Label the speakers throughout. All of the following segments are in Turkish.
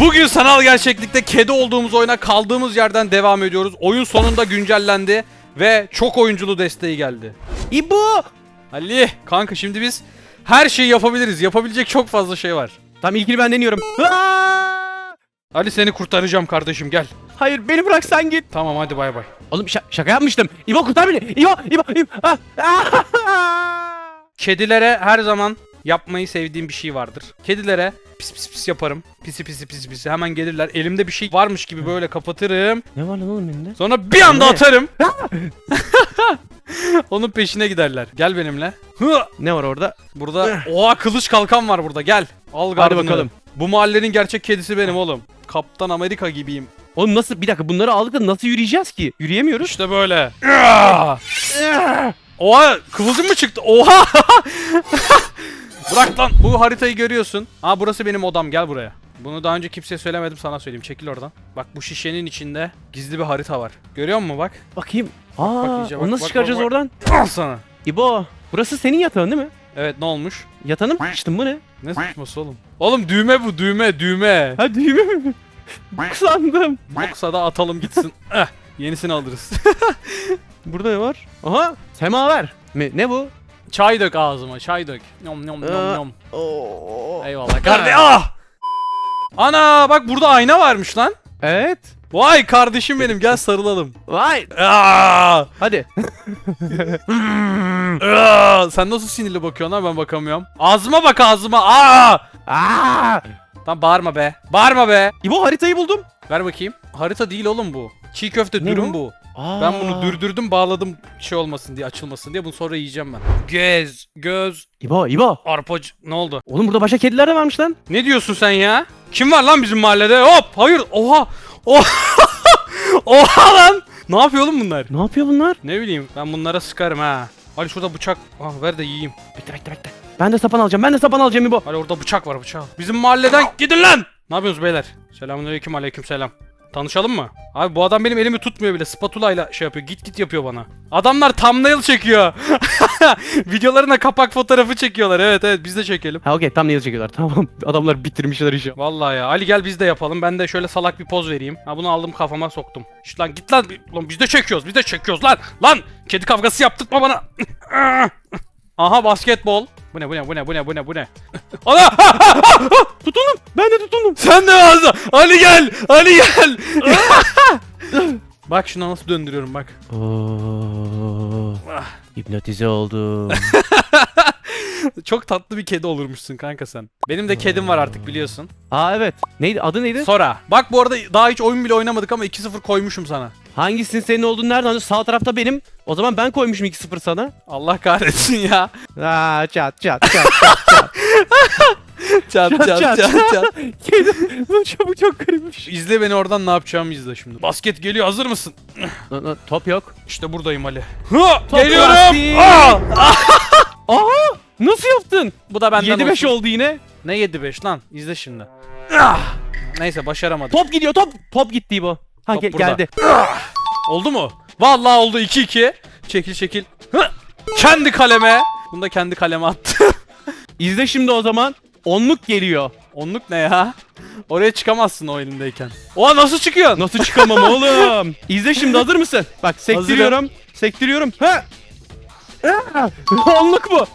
Speaker 1: Bugün sanal gerçeklikte kedi olduğumuz oyuna kaldığımız yerden devam ediyoruz. Oyun sonunda güncellendi ve çok oyunculu desteği geldi.
Speaker 2: İbo!
Speaker 1: Ali kanka şimdi biz her şeyi yapabiliriz. Yapabilecek çok fazla şey var.
Speaker 2: Tamam ilkini ben deniyorum. Aa!
Speaker 1: Ali seni kurtaracağım kardeşim gel.
Speaker 2: Hayır beni bırak sen git.
Speaker 1: Tamam hadi bay bay.
Speaker 2: Oğlum şa- şaka yapmıştım. İbo kurtar beni. İbo, İbo, İbo. Ah! Ah!
Speaker 1: Kedilere her zaman yapmayı sevdiğim bir şey vardır. Kedilere pis pis pis yaparım. Pisi pisi pisi pisi hemen gelirler. Elimde bir şey varmış gibi böyle kapatırım.
Speaker 2: Ne var lan oğlum elinde?
Speaker 1: Sonra bir anda
Speaker 2: Ne?
Speaker 1: atarım. Onun peşine giderler. Gel benimle. Hı!
Speaker 2: Ne var orada?
Speaker 1: Burada oha kılıç kalkan var burada. Gel. Al
Speaker 2: Hadi
Speaker 1: gardını.
Speaker 2: bakalım.
Speaker 1: Bu mahallenin gerçek kedisi benim oğlum. Kaptan Amerika gibiyim.
Speaker 2: Oğlum nasıl bir dakika bunları aldık da nasıl yürüyeceğiz ki? Yürüyemiyoruz.
Speaker 1: İşte böyle. Oha kıvılcım mı çıktı? Oha! Bırak lan. Bu haritayı görüyorsun. Aa burası benim odam. Gel buraya. Bunu daha önce kimseye söylemedim sana söyleyeyim. Çekil oradan. Bak bu şişenin içinde gizli bir harita var. Görüyor musun bak?
Speaker 2: Bakayım. Aa,
Speaker 1: bak iyice, bak,
Speaker 2: onu nasıl
Speaker 1: bak,
Speaker 2: çıkaracağız
Speaker 1: bak,
Speaker 2: oradan?
Speaker 1: Al sana.
Speaker 2: İbo, burası senin yatağın değil mi?
Speaker 1: Evet ne olmuş?
Speaker 2: Yatağını mı sıçtın bu ne?
Speaker 1: Ne saçması oğlum? Oğlum düğme bu düğme düğme.
Speaker 2: Ha düğme mi? Sandım.
Speaker 1: Yoksa da atalım gitsin. eh, yenisini alırız.
Speaker 2: Burada ne var? Aha, semaver. Mi? Ne bu?
Speaker 1: Çay dök ağzıma çay dök. Nom nom nom
Speaker 2: Aa.
Speaker 1: nom.
Speaker 2: Oo.
Speaker 1: Eyvallah. Kardeş ah! Ana bak burada ayna varmış lan.
Speaker 2: Evet.
Speaker 1: Vay kardeşim benim gel sarılalım.
Speaker 2: Vay.
Speaker 1: Aa!
Speaker 2: Hadi.
Speaker 1: Aa! Sen nasıl sinirli bakıyorsun lan ben bakamıyorum. Ağzıma bak ağzıma. Aa!
Speaker 2: Aa!
Speaker 1: Tamam bağırma be. Bağırma be.
Speaker 2: İbo haritayı buldum.
Speaker 1: Ver bakayım. Harita değil oğlum bu. Çiğ köfte
Speaker 2: Ne
Speaker 1: dürüm
Speaker 2: bu?
Speaker 1: bu.
Speaker 2: Aa.
Speaker 1: Ben bunu dürdürdüm bağladım şey olmasın diye açılmasın diye bunu sonra yiyeceğim ben. Göz, göz,
Speaker 2: İbo, İbo.
Speaker 1: arpacı ne oldu?
Speaker 2: Oğlum burada başka kediler de varmış lan.
Speaker 1: Ne diyorsun sen ya? Kim var lan bizim mahallede? Hop hayır oha oha oha lan. Ne yapıyor oğlum bunlar?
Speaker 2: Ne yapıyor bunlar?
Speaker 1: Ne bileyim ben bunlara sıkarım ha. Ali şurada bıçak. Ah ver de yiyeyim.
Speaker 2: Bekle bekle bekle. Ben de sapan alacağım. Ben de sapan alacağım İbo.
Speaker 1: Ali orada bıçak var bıçak. Bizim mahalleden gidin lan. Ne yapıyorsunuz beyler? Selamünaleyküm aleyküm selam. Tanışalım mı? Abi bu adam benim elimi tutmuyor bile. Spatula ile şey yapıyor. Git git yapıyor bana. Adamlar thumbnail çekiyor. Videolarına kapak fotoğrafı çekiyorlar. Evet evet biz de çekelim.
Speaker 2: Ha okey ne çekiyorlar. Tamam. Adamlar bitirmişler işi.
Speaker 1: Vallahi ya. Ali gel biz de yapalım. Ben de şöyle salak bir poz vereyim. Ha bunu aldım kafama soktum. Şşt lan git lan. Lan biz de çekiyoruz. Biz de çekiyoruz lan. Lan kedi kavgası yaptırtma bana. Aha basketbol. Bu ne bu ne bu ne bu ne bu ne bu ne? Ana!
Speaker 2: Tutundum. Ben de tutundum.
Speaker 1: Sen de ağzına. Ali gel. Ali gel. bak şuna nasıl döndürüyorum bak.
Speaker 2: Oo. Hipnotize oldum.
Speaker 1: Çok tatlı bir kedi olurmuşsun kanka sen. Benim de kedim var artık biliyorsun.
Speaker 2: Aa evet. Neydi? Adı neydi?
Speaker 1: Sora. Bak bu arada daha hiç oyun bile oynamadık ama 2-0 koymuşum sana.
Speaker 2: Hangisinin senin olduğunu nereden anlıyorsun? Sağ tarafta benim. O zaman ben koymuşum 2-0 sana.
Speaker 1: Allah kahretsin ya.
Speaker 2: Aa çat çat çat.
Speaker 1: Çat
Speaker 2: Çat,
Speaker 1: çat
Speaker 2: çat,
Speaker 1: çat çat.
Speaker 2: Bu çok çok garipmiş.
Speaker 1: İzle beni oradan ne yapacağımı izle şimdi. Basket geliyor hazır mısın?
Speaker 2: Top yok.
Speaker 1: İşte buradayım Ali. Hı,
Speaker 2: Top
Speaker 1: geliyorum. Aa!
Speaker 2: Aha! Nasıl yaptın?
Speaker 1: Bu da benden
Speaker 2: 7-5
Speaker 1: olsun.
Speaker 2: oldu yine.
Speaker 1: Ne 7-5 lan? İzle şimdi. Ah! Neyse başaramadım.
Speaker 2: Top gidiyor top. Top gitti bu. Ha
Speaker 1: Top
Speaker 2: ge-
Speaker 1: burada.
Speaker 2: geldi.
Speaker 1: Oldu mu? Vallahi oldu 2-2. Çekil çekil. Hı! Kendi kaleme. Bunu da kendi kaleme attı.
Speaker 2: İzle şimdi o zaman. Onluk geliyor.
Speaker 1: Onluk ne ya? Oraya çıkamazsın o elindeyken. Oha nasıl çıkıyorsun?
Speaker 2: Nasıl çıkamam oğlum? İzle şimdi hazır mısın? Bak sektiriyorum. Sektiriyorum. Ha! Ah! Onluk bu.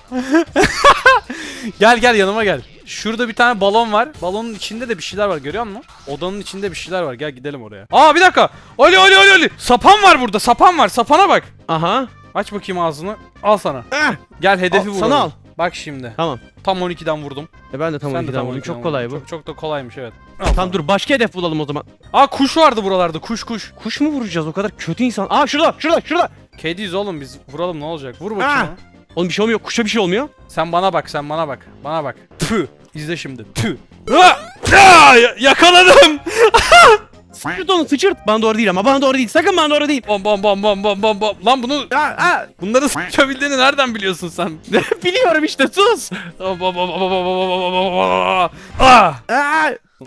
Speaker 1: Gel gel yanıma gel. Şurada bir tane balon var. Balonun içinde de bir şeyler var görüyor musun? Odanın içinde bir şeyler var. Gel gidelim oraya. Aa bir dakika. Ali Ali Ali Ali. Sapan var burada. Sapan var. Sapana bak.
Speaker 2: Aha.
Speaker 1: Aç bakayım ağzını. Al sana.
Speaker 2: Ah!
Speaker 1: Gel hedefi vuralım.
Speaker 2: sana al.
Speaker 1: Bak şimdi.
Speaker 2: Tamam.
Speaker 1: Tam 12'den vurdum.
Speaker 2: E ben de tam
Speaker 1: Sen de
Speaker 2: 12'den
Speaker 1: tam
Speaker 2: vurdum.
Speaker 1: 12'den
Speaker 2: Çok kolay bu.
Speaker 1: Çok, çok da kolaymış evet. Al
Speaker 2: Tamam dur başka hedef bulalım o zaman.
Speaker 1: Aa kuş vardı buralarda. Kuş kuş.
Speaker 2: Kuş mu vuracağız o kadar kötü insan? Aa şurada şurada şurada.
Speaker 1: Kediyiz oğlum biz. Vuralım ne olacak? Vur bakayım.
Speaker 2: Ah! Oğlum bir şey olmuyor. Kuşa bir şey olmuyor.
Speaker 1: Sen bana bak sen bana bak. Bana bak. Tü. İzle şimdi. Tü. Ha! Ya, yakaladım.
Speaker 2: Sıçırt onu sıçırt. Bana doğru değil ama bana doğru değil. Sakın bana doğru değil.
Speaker 1: Bom bom bom bom bom bom bom. Lan bunu...
Speaker 2: Ha, ha.
Speaker 1: Bunları sıçabildiğini nereden biliyorsun sen?
Speaker 2: Biliyorum işte sus.
Speaker 1: Ah.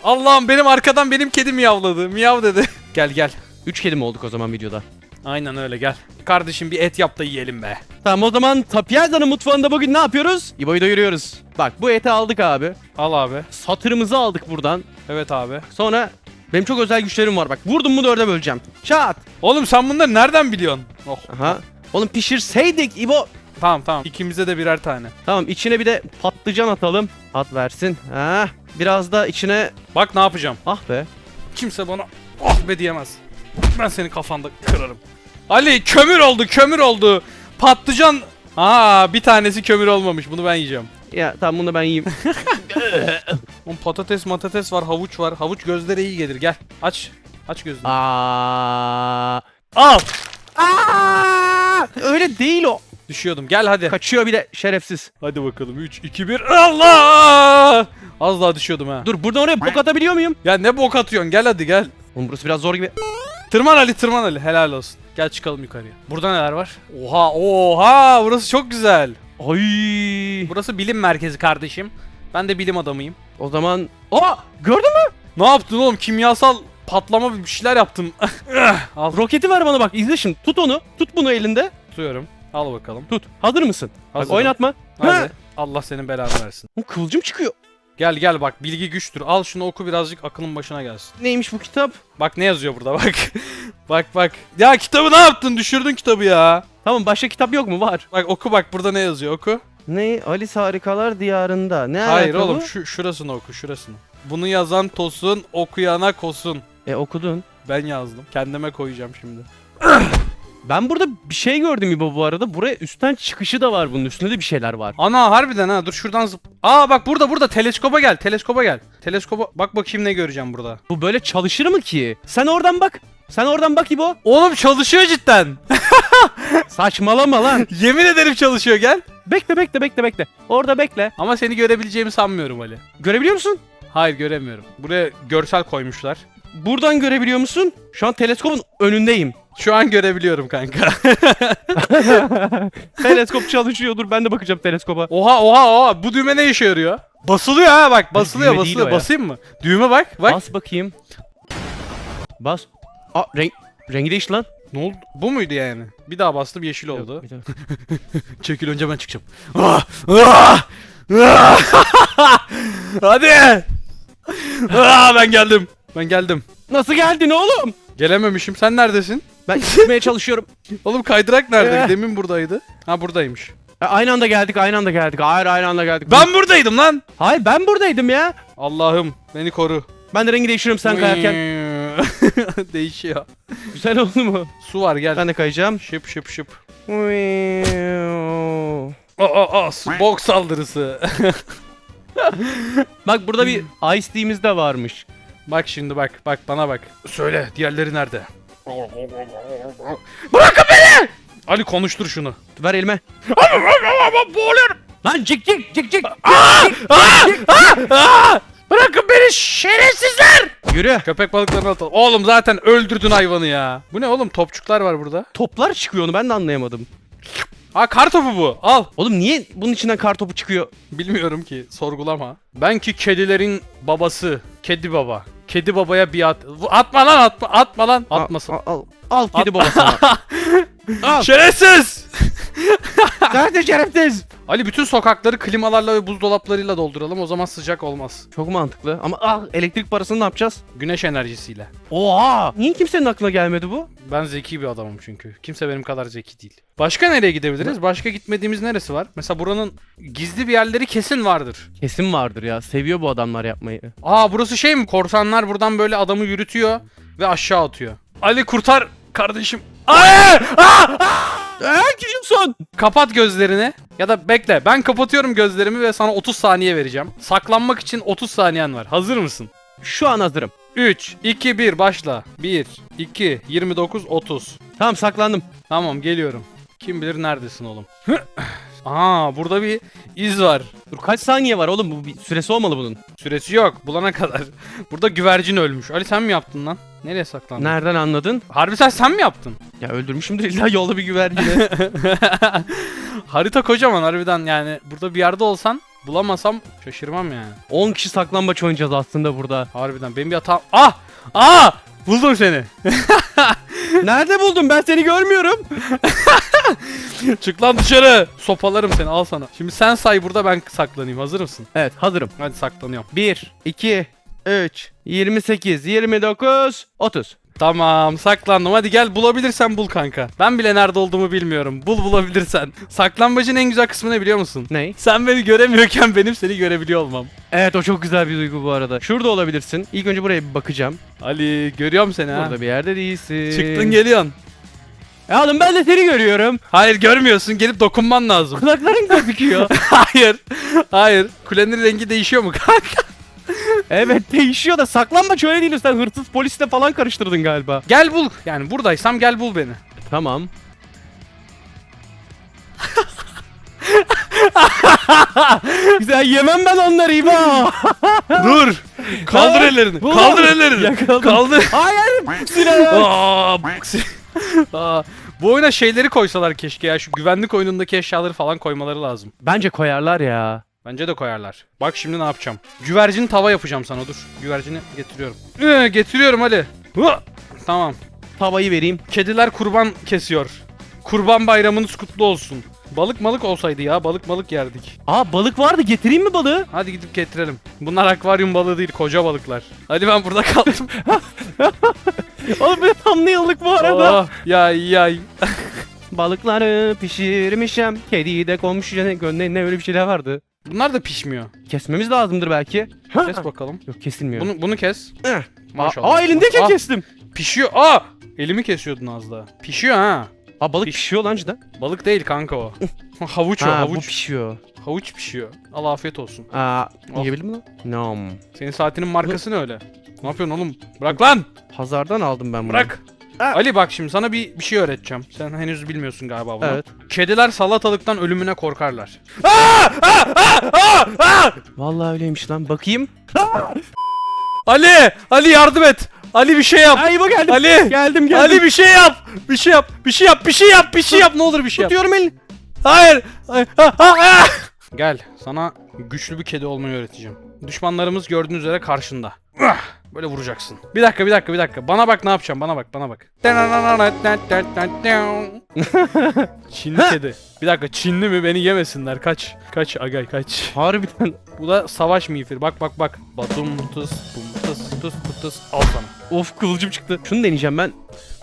Speaker 1: Allah'ım benim arkadan benim kedi miyavladı. Miyav dedi. Gel gel.
Speaker 2: Üç kedi mi olduk o zaman videoda?
Speaker 1: Aynen öyle gel. Kardeşim bir et yap da yiyelim be.
Speaker 2: Tamam o zaman Tapiyaza'nın mutfağında bugün ne yapıyoruz? İbo'yu doyuruyoruz. Bak bu eti aldık abi.
Speaker 1: Al abi.
Speaker 2: Satırımızı aldık buradan.
Speaker 1: Evet abi.
Speaker 2: Sonra benim çok özel güçlerim var bak. Vurdum mu dörde böleceğim. Çat.
Speaker 1: Oğlum sen bunları nereden biliyorsun? Oh.
Speaker 2: Aha. Oğlum pişirseydik İbo.
Speaker 1: Tamam tamam. İkimize de birer tane.
Speaker 2: Tamam içine bir de patlıcan atalım. At versin. Ha. Biraz da içine
Speaker 1: Bak ne yapacağım.
Speaker 2: ah be.
Speaker 1: Kimse bana oh be diyemez. Ben senin kafanda kırarım. Ali kömür oldu kömür oldu. Patlıcan. Aa bir tanesi kömür olmamış. Bunu ben yiyeceğim.
Speaker 2: Ya tamam bunu ben yiyeyim.
Speaker 1: Oğlum patates matates var havuç var. Havuç gözlere iyi gelir. Gel aç. Aç gözünü.
Speaker 2: Aa.
Speaker 1: Al.
Speaker 2: Aa! Öyle değil o.
Speaker 1: Düşüyordum. Gel hadi.
Speaker 2: Kaçıyor bir de şerefsiz.
Speaker 1: Hadi bakalım. 3 2 1. Allah! Az daha düşüyordum ha.
Speaker 2: Dur buradan oraya bok atabiliyor muyum?
Speaker 1: Ya ne bok atıyorsun? Gel hadi gel.
Speaker 2: Oğlum burası biraz zor gibi.
Speaker 1: Tırman Ali tırman Ali. Helal olsun. Gel çıkalım yukarıya. Burada neler var? Oha oha burası çok güzel.
Speaker 2: Ay.
Speaker 1: Burası bilim merkezi kardeşim. Ben de bilim adamıyım.
Speaker 2: O zaman... Aa! Gördün mü?
Speaker 1: Ne yaptın oğlum? Kimyasal patlama bir şeyler yaptım. Al
Speaker 2: Roketi ver bana bak. İzle şimdi. Tut onu. Tut bunu elinde.
Speaker 1: tutuyorum. Al bakalım.
Speaker 2: Tut. Hazır mısın?
Speaker 1: Hazırım.
Speaker 2: Bak oynatma.
Speaker 1: Hadi.
Speaker 2: Ha!
Speaker 1: Allah senin belanı versin.
Speaker 2: Bu kıvılcım çıkıyor.
Speaker 1: Gel gel bak bilgi güçtür. Al şunu oku birazcık aklın başına gelsin.
Speaker 2: Neymiş bu kitap?
Speaker 1: Bak ne yazıyor burada bak. bak bak. Ya kitabı ne yaptın? Düşürdün kitabı ya.
Speaker 2: Tamam başka kitap yok mu? Var.
Speaker 1: Bak oku bak burada ne yazıyor oku.
Speaker 2: Ne? Alice Harikalar Diyarında. Ne
Speaker 1: Hayır oğlum şu şurasını oku şurasını. Bunu yazan Tosun, okuyana Kosun.
Speaker 2: E okudun.
Speaker 1: Ben yazdım. Kendime koyacağım şimdi.
Speaker 2: Ben burada bir şey gördüm İbo bu arada. Buraya üstten çıkışı da var bunun. Üstünde de bir şeyler var.
Speaker 1: Ana harbiden ha dur şuradan zıp. Aa bak burada burada teleskopa gel. Teleskopa gel. Teleskopa bak bakayım ne göreceğim burada.
Speaker 2: Bu böyle çalışır mı ki? Sen oradan bak. Sen oradan bak İbo.
Speaker 1: Oğlum çalışıyor cidden.
Speaker 2: Saçmalama lan.
Speaker 1: Yemin ederim çalışıyor gel.
Speaker 2: bekle bekle bekle bekle. Orada bekle.
Speaker 1: Ama seni görebileceğimi sanmıyorum Ali.
Speaker 2: Görebiliyor musun?
Speaker 1: Hayır göremiyorum. Buraya görsel koymuşlar.
Speaker 2: Buradan görebiliyor musun? Şu an teleskopun önündeyim.
Speaker 1: Şu an görebiliyorum kanka.
Speaker 2: Teleskop çalışıyor. Dur ben de bakacağım teleskopa.
Speaker 1: oha oha oha bu düğme ne işe yarıyor? Basılıyor ha bak basılıyor
Speaker 2: Düğme değil
Speaker 1: basılıyor.
Speaker 2: o ya.
Speaker 1: Basayım mı? Düğme bak bak.
Speaker 2: Bas bakayım. Bas. Aa renk rengi değişti lan.
Speaker 1: Ne oldu? Bu muydu yani? Bir daha bastım yeşil oldu.
Speaker 2: Bir daha.
Speaker 1: Çekil önce ben çıkacağım. Ah! Ah! Ah! Hadi. Ah, ben geldim. Ben geldim.
Speaker 2: Nasıl geldin oğlum?
Speaker 1: Gelememişim. Sen neredesin?
Speaker 2: Ben gitmeye çalışıyorum.
Speaker 1: Oğlum kaydırak nerede?
Speaker 2: Eh.
Speaker 1: Demin buradaydı. Ha buradaymış.
Speaker 2: E, aynı anda geldik, aynı anda geldik. Hayır, aynı anda geldik.
Speaker 1: Ben buradaydım lan.
Speaker 2: Hayır, ben buradaydım ya.
Speaker 1: Allah'ım beni koru.
Speaker 2: Ben de rengi değiştiriyorum sen kayarken.
Speaker 1: Değişiyor.
Speaker 2: Güzel oldu mu?
Speaker 1: Su var gel.
Speaker 2: Ben de kayacağım.
Speaker 1: Şıp şıp şıp. Aa, aa, aa, su- bok saldırısı.
Speaker 2: Bak burada bir ice tea'miz de varmış.
Speaker 1: Bak şimdi bak bak bana bak. Söyle diğerleri nerede? Bırakın beni! Ali konuştur şunu.
Speaker 2: Ver elime.
Speaker 1: Boğuluyorum.
Speaker 2: Lan cik cik cik cik.
Speaker 1: Bırakın beni şerefsizler.
Speaker 2: Yürü.
Speaker 1: Köpek balıklarını atalım. Oğlum zaten öldürdün hayvanı ya. Bu ne oğlum topçuklar var burada.
Speaker 2: Toplar çıkıyor onu ben de anlayamadım.
Speaker 1: Ha kar topu bu. Al.
Speaker 2: Oğlum niye bunun içinden kar topu çıkıyor?
Speaker 1: Bilmiyorum ki sorgulama. Ben ki kedilerin babası. Kedi baba. Kedi babaya bir at. Atma lan atma. Atma lan. Atmasın.
Speaker 2: Al, al, al kedi babasına. al.
Speaker 1: Şerefsiz.
Speaker 2: Nerede şerefsiz?
Speaker 1: Ali bütün sokakları klimalarla ve buzdolaplarıyla dolduralım o zaman sıcak olmaz.
Speaker 2: Çok mantıklı ama ah elektrik parasını ne yapacağız?
Speaker 1: Güneş enerjisiyle.
Speaker 2: Oha! Niye kimsenin aklına gelmedi bu?
Speaker 1: Ben zeki bir adamım çünkü. Kimse benim kadar zeki değil. Başka nereye gidebiliriz? Başka gitmediğimiz neresi var? Mesela buranın gizli bir yerleri kesin vardır.
Speaker 2: Kesin vardır ya. Seviyor bu adamlar yapmayı.
Speaker 1: Aa burası şey mi? Korsanlar buradan böyle adamı yürütüyor ve aşağı atıyor. Ali kurtar kardeşim. Ay! Aa!
Speaker 2: Gidiyorsun.
Speaker 1: Kapat gözlerini. Ya da bekle. Ben kapatıyorum gözlerimi ve sana 30 saniye vereceğim. Saklanmak için 30 saniyen var. Hazır mısın?
Speaker 2: Şu an hazırım.
Speaker 1: 3, 2, 1 başla. 1, 2, 29, 30.
Speaker 2: Tamam saklandım.
Speaker 1: Tamam geliyorum. Kim bilir neredesin oğlum. Aa burada bir iz var.
Speaker 2: Dur kaç saniye var oğlum bu bir süresi olmalı bunun.
Speaker 1: Süresi yok bulana kadar. Burada güvercin ölmüş. Ali sen mi yaptın lan? Nereye saklandın?
Speaker 2: Nereden anladın?
Speaker 1: Harbi sen sen mi yaptın?
Speaker 2: Ya öldürmüşümdür illa yolda bir güvercini.
Speaker 1: Harita kocaman harbiden yani burada bir yerde olsan bulamasam şaşırmam yani.
Speaker 2: 10 kişi saklambaç oynayacağız aslında burada.
Speaker 1: Harbiden benim bir hatam. Ah! Ah! Buldum seni.
Speaker 2: Nerede buldun? Ben seni görmüyorum.
Speaker 1: Çık lan dışarı. Sopalarım seni al sana. Şimdi sen say burada ben saklanayım. Hazır mısın?
Speaker 2: Evet hazırım.
Speaker 1: Hadi saklanıyorum.
Speaker 2: 1, 2, 3, 28, 29, 30.
Speaker 1: Tamam saklandım. Hadi gel bulabilirsen bul kanka. Ben bile nerede olduğumu bilmiyorum. Bul bulabilirsen. Saklanmacın en güzel kısmı ne biliyor musun?
Speaker 2: Ney?
Speaker 1: Sen beni göremiyorken benim seni görebiliyor olmam.
Speaker 2: Evet o çok güzel bir duygu bu arada. Şurada olabilirsin. İlk önce buraya bir bakacağım.
Speaker 1: Ali görüyorum seni ha.
Speaker 2: Burada bir yerde değilsin.
Speaker 1: Çıktın geliyorsun.
Speaker 2: E oğlum ben de seni görüyorum.
Speaker 1: Hayır görmüyorsun. Gelip dokunman lazım.
Speaker 2: Kulakların gözüküyor.
Speaker 1: Hayır. Hayır. Kulenin rengi değişiyor mu kanka?
Speaker 2: evet değişiyor da saklanmaç öyle değil. Sen hırsız polisle falan karıştırdın galiba.
Speaker 1: Gel bul. Yani buradaysam gel bul beni.
Speaker 2: Tamam. Güzel yemem ben onları İbo.
Speaker 1: Dur. Kaldır ellerini. Kaldır ellerini.
Speaker 2: Yakaladım.
Speaker 1: Kaldır.
Speaker 2: Hayır. Silah.
Speaker 1: Aa, bu- oyuna şeyleri koysalar keşke ya. Şu güvenlik oyunundaki eşyaları falan koymaları lazım.
Speaker 2: Bence koyarlar ya.
Speaker 1: Bence de koyarlar. Bak şimdi ne yapacağım. Güvercin tava yapacağım sana dur. Güvercini getiriyorum. Ee, getiriyorum. Hı! Tamam.
Speaker 2: Tavayı vereyim.
Speaker 1: Kediler kurban kesiyor. Kurban bayramınız kutlu olsun. Balık malık olsaydı ya balık malık yerdik.
Speaker 2: Aa balık vardı getireyim mi balığı?
Speaker 1: Hadi gidip getirelim. Bunlar akvaryum balığı değil koca balıklar. Hadi ben burada kaldım.
Speaker 2: Oğlum bir tam yıllık bu arada.
Speaker 1: oh, yay yay.
Speaker 2: Balıkları pişirmişim. Kediyi de komşu gönderine öyle bir şeyler vardı.
Speaker 1: Bunlar da pişmiyor.
Speaker 2: Kesmemiz lazımdır belki.
Speaker 1: Kes bakalım.
Speaker 2: Yok kesilmiyor.
Speaker 1: Bunu bunu kes.
Speaker 2: Eh.
Speaker 1: Maşallah.
Speaker 2: Aa, aa elindeyken
Speaker 1: Ah,
Speaker 2: kestim.
Speaker 1: Pişiyor. Aa! Elimi kesiyordun az daha. Pişiyor ha.
Speaker 2: Aa balık
Speaker 1: Piş-
Speaker 2: pişiyor lan cidden.
Speaker 1: Balık değil kanka o. havuç o
Speaker 2: Ha bu
Speaker 1: havuç.
Speaker 2: pişiyor.
Speaker 1: Havuç pişiyor. al afiyet olsun.
Speaker 2: Aa
Speaker 1: Oh.
Speaker 2: yiyebildin mi lan? Nom.
Speaker 1: Senin saatinin markası ne öyle? Ne yapıyorsun oğlum? Bırak lan!
Speaker 2: Pazardan aldım ben bunu.
Speaker 1: Bırak!
Speaker 2: Ah.
Speaker 1: Ali bak şimdi sana bir bir şey öğreteceğim. Sen henüz bilmiyorsun galiba bunu.
Speaker 2: Evet.
Speaker 1: Kediler salatalıktan ölümüne korkarlar.
Speaker 2: Vallahi öyleymiş lan. Bakayım.
Speaker 1: Ali! Ali yardım et! Ali bir şey yap!
Speaker 2: Ay bu geldim.
Speaker 1: Ali!
Speaker 2: Geldim geldim.
Speaker 1: Ali bir şey yap! Bir şey yap! Bir şey yap! Bir şey yap! Bir şey yap! Ne olur bir şey yap!
Speaker 2: Tutuyorum elini.
Speaker 1: Hayır! Hayır! Ha, ha, ha! Gel sana güçlü bir kedi olmayı öğreteceğim. Düşmanlarımız gördüğünüz üzere karşında. Böyle vuracaksın. Bir dakika bir dakika bir dakika. Bana bak ne yapacağım bana bak bana bak. Çinli kedi. Bir dakika Çinli mi beni yemesinler kaç. Kaç agay kaç.
Speaker 2: Harbiden.
Speaker 1: Bu da savaş miğfiri. Bak bak bak. Batum tıs bum tıs tıs tıs. Al sana.
Speaker 2: Of kıvılcım çıktı. Şunu deneyeceğim ben.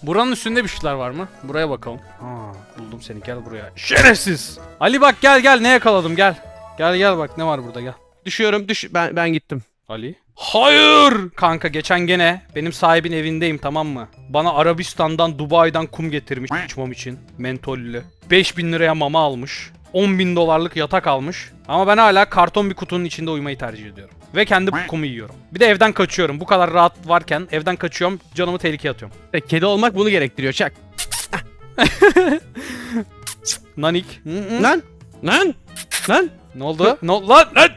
Speaker 1: Buranın üstünde bir şeyler var mı? Buraya bakalım. Aa, buldum seni gel buraya. Şerefsiz. Ali bak gel gel ne yakaladım gel. Gel gel bak ne var burada gel.
Speaker 2: Düşüyorum düş. Ben ben gittim.
Speaker 1: Ali. Hayır! Kanka geçen gene benim sahibin evindeyim tamam mı? Bana Arabistan'dan Dubai'den kum getirmiş içmam için. Mentollü. 5000 liraya mama almış. 10 bin dolarlık yatak almış. Ama ben hala karton bir kutunun içinde uyumayı tercih ediyorum. Ve kendi kumu yiyorum. Bir de evden kaçıyorum. Bu kadar rahat varken evden kaçıyorum. Canımı tehlikeye atıyorum.
Speaker 2: E, kedi olmak bunu gerektiriyor. Çak.
Speaker 1: Nanik.
Speaker 2: Lan. Lan. Lan.
Speaker 1: Ne oldu? Ne oldu lan? Lan!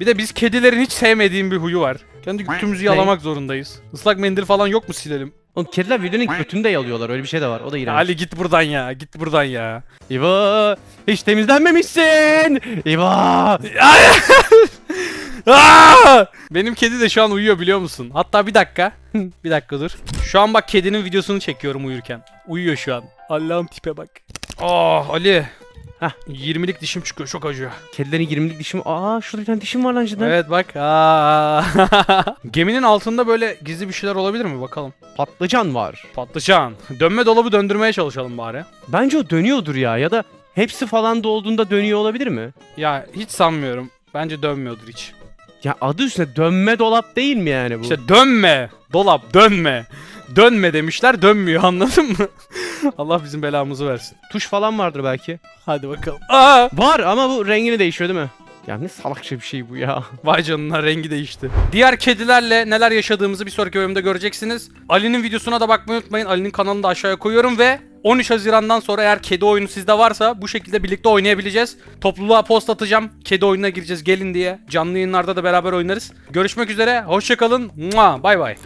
Speaker 1: Bir de biz kedilerin hiç sevmediğim bir huyu var. Kendi götümüzü yalamak zorundayız. Islak mendil falan yok mu silelim?
Speaker 2: Oğlum kediler videonun götünü de yalıyorlar. Öyle bir şey de var. O da iğrenç.
Speaker 1: Ali git buradan ya. Git buradan ya.
Speaker 2: İbo. Hiç temizlenmemişsin.
Speaker 1: Aa! Benim kedi de şu an uyuyor biliyor musun? Hatta bir dakika. bir dakika dur. Şu an bak kedinin videosunu çekiyorum uyurken. Uyuyor şu an. Allah'ım tipe bak. Ah Ali.
Speaker 2: Hah.
Speaker 1: 20'lik dişim çıkıyor çok acıyor.
Speaker 2: Kedilerin 20'lik dişim. Aa şurada bir tane dişim var lan cidden.
Speaker 1: Evet bak. Aa. Geminin altında böyle gizli bir şeyler olabilir mi bakalım.
Speaker 2: Patlıcan var.
Speaker 1: Patlıcan. Dönme dolabı döndürmeye çalışalım bari.
Speaker 2: Bence o dönüyordur ya. Ya da hepsi falan dolduğunda dönüyor olabilir mi?
Speaker 1: Ya hiç sanmıyorum. Bence dönmüyordur hiç.
Speaker 2: Ya adı üstünde dönme dolap değil mi yani bu?
Speaker 1: İşte dönme. Dolap dönme. Dönme demişler dönmüyor anladın mı? Allah bizim belamızı versin.
Speaker 2: Tuş falan vardır belki.
Speaker 1: Hadi bakalım. Aa!
Speaker 2: Var ama bu rengini değişiyor değil mi? Ya ne salakça bir şey bu ya.
Speaker 1: Vay canına rengi değişti. Diğer kedilerle neler yaşadığımızı bir sonraki bölümde göreceksiniz. Ali'nin videosuna da bakmayı unutmayın. Ali'nin kanalını da aşağıya koyuyorum ve 13 Haziran'dan sonra eğer kedi oyunu sizde varsa bu şekilde birlikte oynayabileceğiz. Topluluğa post atacağım. Kedi oyununa gireceğiz gelin diye. Canlı yayınlarda da beraber oynarız. Görüşmek üzere. Hoşçakalın. Bay bay.